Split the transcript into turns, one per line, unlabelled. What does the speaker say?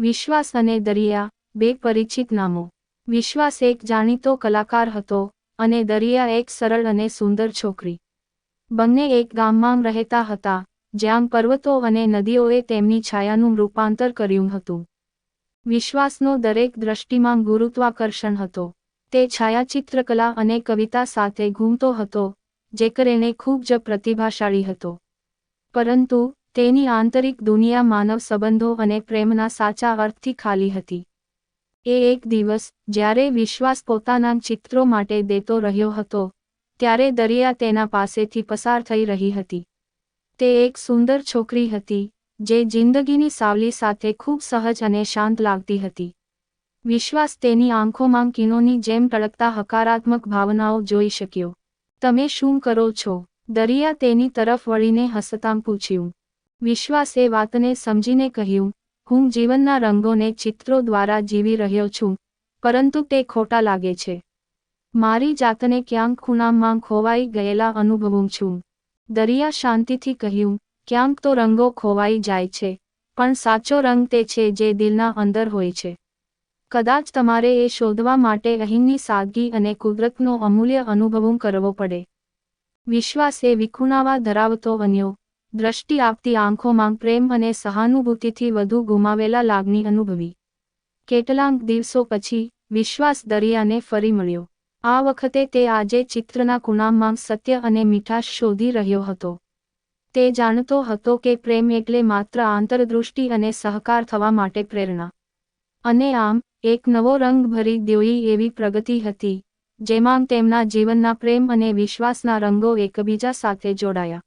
વિશ્વાસ અને દરિયા, બે પરિચિત નામો. વિશ્વાસ એક જાણીતો કલાકાર હતો અને દરિયા એક સરળ અને સુંદર છોકરી. બંને એક ગામમાં રહેતા હતા, જ્યાં પર્વતો અને નદીઓએ તેમની છાયાનું રૂપાંતર કર્યું હતું. વિશ્વાસનો દરેક દ્રષ્ટિમાં ગુરુત્વાકર્ષણ હતો. તે છાયાચિત્રકલા અને કવિતા સાથે ઘૂમતો હતો, જે કરીને ખૂબ જ પ્રતિભાશાળી હતો. પરંતુ તેની આંતરિક દુનિયા માનવ સંબંધો અને પ્રેમના સાચા અર્થથી ખાલી હતી. એ એક દિવસ, જ્યારે વિશ્વાસ પોતાના ચિત્રો માટે દેતો રહ્યો હતો, ત્યારે દરિયા તેના પાસેથી પસાર થઈ રહી હતી. તે એક સુંદર છોકરી હતી, જે જિંદગીની સાવલી સાથે ખૂબ સહજ અને શાંત લાગતી હતી. વિશ્વાસ તેની આંખોમાં કિનોની જેમ ટળકતા હકારાત્મક ભાવનાઓ જોઈ શક્યો. તમે શું કરો છો? દરિયા તેની તરફ વળીને હસતાં પૂછ્યું. વિશ્વાસ એ વાતને સમજીને કહ્યું, હું જીવનના રંગોને ચિત્રો દ્વારા જીવી રહ્યો છું, પરંતુ તે ખોટા લાગે છે. મારી જાતને ક્યાંક ખૂણામાં ખોવાઈ ગયેલા અનુભવું છું. દરિયા શાંતિથી કહ્યું, ક્યાંક તો રંગો ખોવાઈ જાય છે, પણ સાચો રંગ તે છે જે દિલના અંદર હોય છે. કદાચ તમારે એ શોધવા માટે અહીંની સાદગી અને કુદરતનો અમૂલ્ય અનુભવું કરવો પડે. વિશ્વાસ એ વિખુણાવા ધરાવતો બન્યો દ્રષ્ટિ આપતી આંખોમાં પ્રેમ અને સહાનુભૂતિથી વધુ ગુમાવેલા લાગણી અનુભવી. કેટલાંક દિવસો પછી વિશ્વાસ દરિયાને ફરી મળ્યો. આ વખતે તે આજે ચિત્રના કુણામાં સત્ય અને મીઠાશ શોધી રહ્યો હતો. તે જાણતો હતો કે પ્રેમ એટલે માત્ર આંતરદૃષ્ટિ અને સહકાર થવા માટે પ્રેરણા. અને આમ, એક નવો રંગ ભરી દેવી એવી પ્રગતિ હતી, જેમાં તેમના જીવનના પ્રેમ અને વિશ્વાસના રંગો એકબીજા સાથે જોડાયા.